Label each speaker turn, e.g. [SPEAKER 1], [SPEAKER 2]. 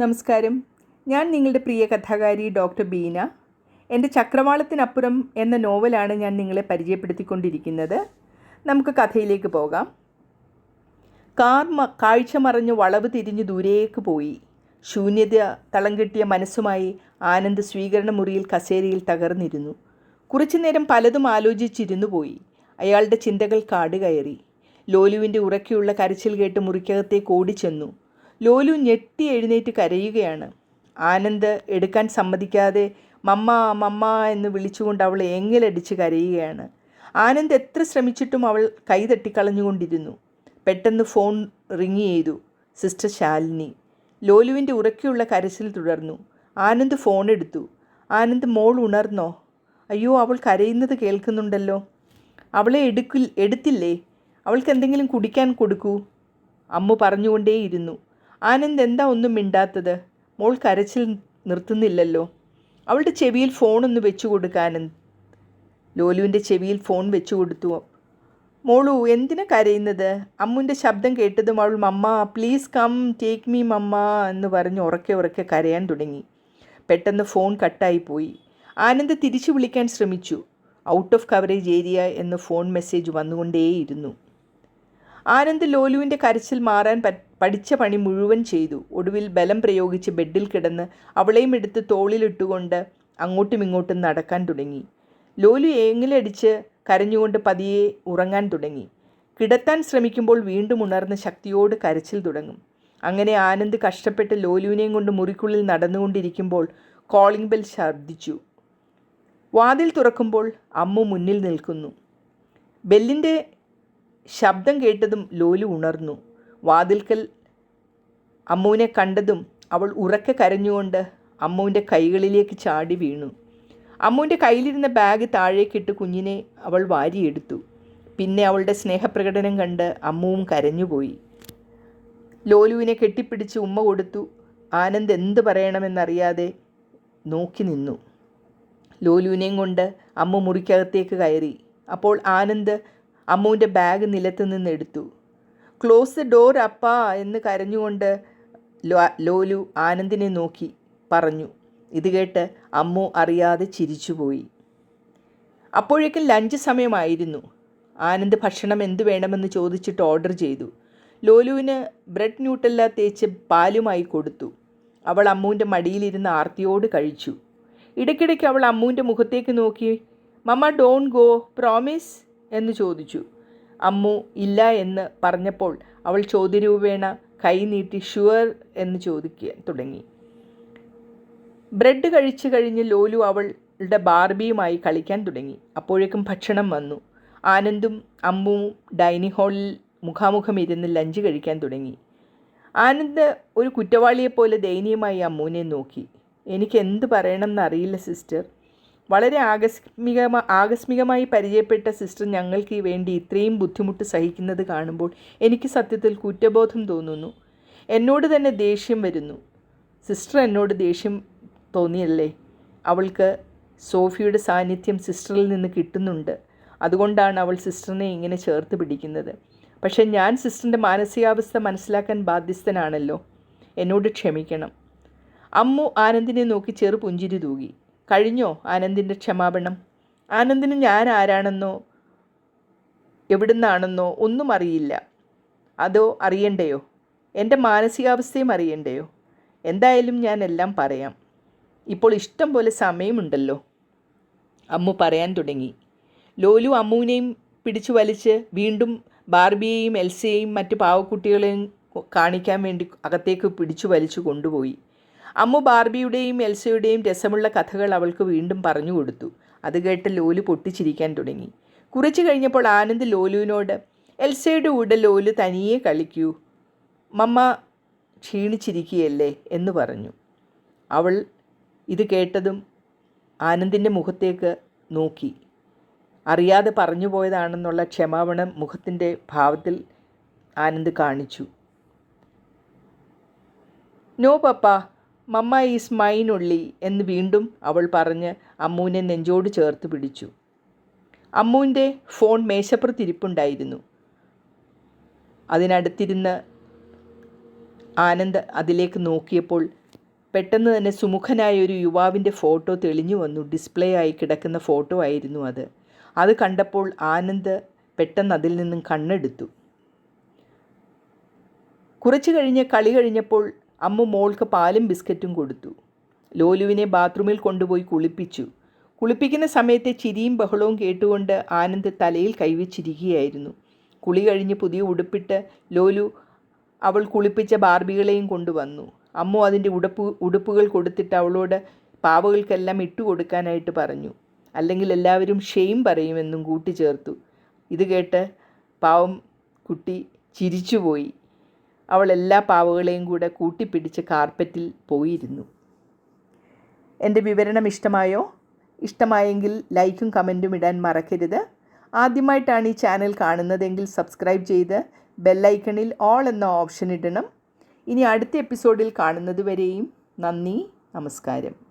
[SPEAKER 1] നമസ്കാരം. ഞാൻ നിങ്ങളുടെ പ്രിയ കഥാകാരി ഡോക്ടർ ബീന. എന്റെ ചക്രവാളത്തിനപ്പുറം എന്ന നോവലാണ് ഞാൻ നിങ്ങളെ പരിചയപ്പെടുത്തിക്കൊണ്ടിരിക്കുന്നത്. നമുക്ക് കഥയിലേക്ക് പോകാം. കാർ കാഴ്ച മറഞ്ഞ് വളവ് തിരിഞ്ഞ് ദൂരേക്ക് പോയി. ശൂന്യത തളം കെട്ടിയ മനസ്സുമായി ആനന്ദ് സ്വീകരണ മുറിയിൽ കസേരയിൽ തകർന്നിരുന്നു. കുറച്ചുനേരം പലതും ആലോചിച്ചിരുന്നു പോയി. അയാളുടെ ചിന്തകൾ കാട് കയറി ലോലുവിന്റെ ഉറക്കെയുള്ള കരച്ചിൽ കേട്ട് മുറിക്കകത്തേക്ക് ഓടിച്ചെന്നു. ലോലു ഞെട്ടി എഴുന്നേറ്റ് കരയുകയാണ്. ആനന്ദ് എടുക്കാൻ സമ്മതിക്കാതെ മമ്മ മമ്മ എന്ന് വിളിച്ചുകൊണ്ട് അവൾ ഏങ്ങലടിച്ച് കരയുകയാണ്. ആനന്ദ് എത്ര ശ്രമിച്ചിട്ടും അവൾ കൈ തട്ടിക്കളഞ്ഞുകൊണ്ടിരുന്നു. പെട്ടെന്ന് ഫോൺ റിങ് ചെയ്തു സിസ്റ്റർ ശാലിനി. ലോലുവിന്റെ ഉറക്കെയുള്ള കരച്ചിൽ തുടർന്നു. ആനന്ദ് ഫോൺ എടുത്തു. ആനന്ദ് മോൾ ഉണർന്നോ? അയ്യോ അവൾ കരയുന്നത് കേൾക്കുന്നുണ്ടല്ലോ. അവളെ എടുക്കിൽ എടുത്തില്ലേ? അവൾക്ക് എന്തെങ്കിലും കുടിക്കാൻ കൊടുക്കൂ. അമ്മു പറഞ്ഞുകൊണ്ടേയിരുന്നു. ആനന്ദ് എന്താ ഒന്നും മിണ്ടാത്തത്? മോൾ കരച്ചിൽ നിർത്തുന്നില്ലല്ലോ. അവളുടെ ചെവിയിൽ ഫോണൊന്ന് വെച്ചു കൊടുക്കുക ആനന്ദ്. ലോലുവിന്റെ ചെവിയിൽ ഫോൺ വെച്ചു കൊടുത്തു. മോളു എന്തിനാ കരയുന്നത്? അമ്മുന്റെ ശബ്ദം കേട്ടതും അവൾ mamma please come take me mamma എന്ന് പറഞ്ഞ് ഉറക്കെ ഉറക്കെ കരയാൻ തുടങ്ങി. പെട്ടെന്ന് ഫോൺ കട്ടായി പോയി. ആനന്ദ് തിരിച്ചു വിളിക്കാൻ ശ്രമിച്ചു. ഔട്ട് ഓഫ് കവറേജ് ഏരിയ എന്ന് ഫോൺ മെസ്സേജ് വന്നുകൊണ്ടേയിരുന്നു. ആനന്ദ് ലോലുവിന്റെ കരച്ചിൽ മാറാൻ പ പഠിച്ച പണി മുഴുവൻ ചെയ്തു. ഒടുവിൽ ബലം പ്രയോഗിച്ച് ബെഡിൽ കിടന്ന് അവളെയും എടുത്ത് തോളിലിട്ടുകൊണ്ട് അങ്ങോട്ടും ഇങ്ങോട്ടും നടക്കാൻ തുടങ്ങി. ലോലു ഏങ്ങിലടിച്ച് കരഞ്ഞുകൊണ്ട് പതിയെ ഉറങ്ങാൻ തുടങ്ങി. കിടത്താൻ ശ്രമിക്കുമ്പോൾ വീണ്ടും ഉണർന്ന് ശക്തിയോട് കരച്ചിൽ തുടങ്ങും. അങ്ങനെ ആനന്ദ് കഷ്ടപ്പെട്ട് ലോലുവിനെയും കൊണ്ട് മുറിക്കുള്ളിൽ നടന്നുകൊണ്ടിരിക്കുമ്പോൾ കോളിംഗ് ബെൽ ശബ്ദിച്ചു വാതിൽ തുറക്കുമ്പോൾ അമ്മു മുന്നിൽ നിൽക്കുന്നു. ബെല്ലിന്റെ ശബ്ദം കേട്ടതും ലോലു ഉണർന്നു. വാതിൽക്കൽ അമ്മുവിനെ കണ്ടതും അവൾ ഉറക്കെ കരഞ്ഞുകൊണ്ട് അമ്മുവിന്റെ കൈകളിലേക്ക് ചാടി വീണു. അമ്മുവിന്റെ കയ്യിലിരുന്ന ബാഗ് താഴേക്കിട്ട് കുഞ്ഞിനെ അവൾ വാരിയെടുത്തു. പിന്നെ അവളുടെ സ്നേഹപ്രകടനം കണ്ട് അമ്മുവും കരഞ്ഞുപോയി. ലോലുവിനെ കെട്ടിപ്പിടിച്ച് ഉമ്മ കൊടുത്തു. ആനന്ദ് എന്ത് പറയണമെന്നറിയാതെ നോക്കി നിന്നു. ലോലുവിനെയും കൊണ്ട് അമ്മ മുറിക്കകത്തേക്ക് കയറി. അപ്പോൾ ആനന്ദ് അമ്മുവിന്റെ ബാഗ് നിലത്ത് നിന്ന് എടുത്തു. ക്ലോസ് ദ ഡോർ അപ്പാ എന്ന് കരഞ്ഞുകൊണ്ട് ലോലു ആനന്ദിനെ നോക്കി പറഞ്ഞു. ഇത് കേട്ട് അമ്മു അറിയാതെ ചിരിച്ചുപോയി അപ്പോഴേക്കും ലഞ്ച് സമയമായിരുന്നു. ആനന്ദ് ഭക്ഷണം എന്തു വേണമെന്ന് ചോദിച്ചിട്ട് ഓർഡർ ചെയ്തു. ലോലുവിന് ബ്രെഡ് ന്യൂട്ടല്ല തേച്ച് പാലുമായി കൊടുത്തു. അവൾ അമ്മുവിന്റെ മടിയിലിരുന്ന് ആർത്തിയോട് കഴിച്ചു. ഇടയ്ക്കിടയ്ക്ക് അവൾ അമ്മുവിന്റെ മുഖത്തേക്ക് നോക്കി മമ്മ ഡോൺ ഗോ പ്രോമിസ് എന്ന് ചോദിച്ചു. അമ്മു ഇല്ല എന്ന് പറഞ്ഞപ്പോൾ അവൾ ചോദ്യരൂപേണ കൈ നീട്ടി ഷുവർ എന്ന് ചോദിക്കാൻ തുടങ്ങി. ബ്രെഡ് കഴിച്ചു കഴിഞ്ഞ് ലോലു അവളുടെ ബാർബിയുമായി കളിക്കാൻ തുടങ്ങി. അപ്പോഴേക്കും ഭക്ഷണം വന്നു. ആനന്ദും അമ്മുവും ഡൈനിങ് ഹാളിൽ മുഖാമുഖം ഇരുന്ന് ലഞ്ച് കഴിക്കാൻ തുടങ്ങി. ആനന്ദ് ഒരു കുറ്റവാളിയെപ്പോലെ ദയനീയമായി അമ്മുവിനെ നോക്കി. എനിക്ക് എന്ത് പറയണമെന്നറിയില്ല സിസ്റ്റർ. വളരെ ആകസ്മിക ആകസ്മികമായി പരിചയപ്പെട്ട സിസ്റ്റർ ഞങ്ങൾക്ക് വേണ്ടി ഇത്രയും ബുദ്ധിമുട്ട് സഹിക്കുന്നത് കാണുമ്പോൾ എനിക്ക് സത്യത്തിൽ കുറ്റബോധം തോന്നുന്നു. എന്നോട് തന്നെ ദേഷ്യം വരുന്നു. സിസ്റ്റർ എന്നോട് ദേഷ്യം തോന്നിയല്ലേ? അവൾക്ക് സോഫിയുടെ സാന്നിധ്യം സിസ്റ്ററിൽ നിന്ന് കിട്ടുന്നുണ്ട്. അതുകൊണ്ടാണ് അവൾ സിസ്റ്ററിനെ ഇങ്ങനെ ചേർത്ത് പിടിക്കുന്നത്. പക്ഷേ ഞാൻ സിസ്റ്ററിന്റെ മാനസികാവസ്ഥ മനസ്സിലാക്കാൻ ബാധ്യസ്ഥനാണല്ലോ. എന്നോട് ക്ഷമിക്കണം. അമ്മു ആനന്ദിനെ നോക്കി ചെറു പുഞ്ചിരി തൂകി. കഴിഞ്ഞോ ആനന്ദിന്റെ ക്ഷമാപണം? ആനന്ദിന് ഞാൻ ആരാണെന്നോ എവിടുന്നാണെന്നോ ഒന്നും അറിയില്ല. അതോ അറിയണ്ടയോ? എന്റെ മാനസികാവസ്ഥയും അറിയണ്ടയോ? എന്തായാലും ഞാൻ എല്ലാം പറയാം. ഇപ്പോൾ ഇഷ്ടം പോലെ സമയമുണ്ടല്ലോ. അമ്മു പറയാൻ തുടങ്ങി. ലോലു അമ്മുവിനെയും പിടിച്ചു വലിച്ച് വീണ്ടും ബാർബിയെയും എൽസയെയും മറ്റു പാവക്കുട്ടികളെയും കാണിക്കാൻ വേണ്ടി അകത്തേക്ക് പിടിച്ചു വലിച്ചു കൊണ്ടുപോയി. അമ്മു ബാർബിയുടെയും എൽസയുടെയും രസമുള്ള കഥകൾ അവൾക്ക് വീണ്ടും പറഞ്ഞു കൊടുത്തു. അത് കേട്ട് ലോലു പൊട്ടിച്ചിരിക്കാൻ തുടങ്ങി. കുറച്ചു കഴിഞ്ഞപ്പോൾ ആനന്ദ് ലോലുവിനോട് എൽസയുടെ കൂടെ ലോലു തനിയെ കളിക്കൂ. മമ്മ ക്ഷീണിച്ചിരിക്കുകയല്ലേ? എന്ന് പറഞ്ഞു. അവൾ ഇത് കേട്ടതും ആനന്ദിന്റെ മുഖത്തേക്ക് നോക്കി. അറിയാതെ പറഞ്ഞു പോയതാണെന്നുള്ള ക്ഷമാപണം മുഖത്തിന്റെ ഭാവത്തിൽ ആനന്ദ് കാണിച്ചു. No papa. Mamma is mine ഉള്ളി എന്ന് വീണ്ടും അവൾ പറഞ്ഞ് അമ്മുവിനെ നെഞ്ചോട് ചേർത്ത് പിടിച്ചു. അമ്മുവിന്റെ ഫോൺ മേശപ്പുറത്തിരിപ്പുണ്ടായിരുന്നു. അതിനടുത്തിരുന്ന് ആനന്ദ് അതിലേക്ക് നോക്കിയപ്പോൾ പെട്ടെന്ന് തന്നെ സുമുഖനായ ഒരു യുവാവിന്റെ ഫോട്ടോ തെളിഞ്ഞു വന്നു. ഡിസ്പ്ലേ ആയി കിടക്കുന്ന ഫോട്ടോ ആയിരുന്നു അത്. അത് കണ്ടപ്പോൾ ആനന്ദ് പെട്ടെന്ന് അതിൽ നിന്നും കണ്ണെടുത്തു. കുറച്ച് കഴിഞ്ഞ് കളി കഴിഞ്ഞപ്പോൾ അമ്മ മോൾക്ക് പാലും ബിസ്ക്കറ്റും കൊടുത്തു. ലോലുവിനെ ബാത്റൂമിൽ കൊണ്ടുപോയി കുളിപ്പിച്ചു. കുളിപ്പിക്കുന്ന സമയത്തെ ചിരിയും ബഹളവും കേട്ടുകൊണ്ട് ആനന്ദ് തലയിൽ കൈവച്ചിരിക്കുകയായിരുന്നു. കുളി കഴിഞ്ഞ് പുതിയ ഉടുപ്പിട്ട് ലോലു അവൾ കുളിപ്പിച്ച ബാർബികളെയും കൊണ്ടുവന്നു. അമ്മു അതിന്റെ ഉടുപ്പ് ഉടുപ്പുകൾ കൊടുത്തിട്ട് അവളോട് പാവകൾക്കെല്ലാം ഇട്ടുകൊടുക്കാനായിട്ട് പറഞ്ഞു. അല്ലെങ്കിൽ എല്ലാവരും ഷെയിം പറയുമെന്നും കൂട്ടിച്ചേർത്തു. ഇത് കേട്ട് പാവം കുട്ടി ചിരിച്ചുപോയി. അവൾ എല്ലാ പാവകളെയും കൂടെ കൂട്ടിപ്പിടിച്ച് കാർപ്പറ്റിൽ പോയിരുന്നു. എന്റെ വിവരണം ഇഷ്ടമായോ? ഇഷ്ടമായെങ്കിൽ ലൈക്കും കമന്റും ഇടാൻ മറക്കരുത്. ആദ്യമായിട്ടാണ് ഈ ചാനൽ കാണുന്നതെങ്കിൽ സബ്സ്ക്രൈബ് ചെയ്ത് ബെല്ലൈക്കണിൽ ഓൾ എന്ന ഓപ്ഷൻ ഇടണം. ഇനി അടുത്ത എപ്പിസോഡിൽ കാണുന്നത് വരെയും നന്ദി നമസ്കാരം.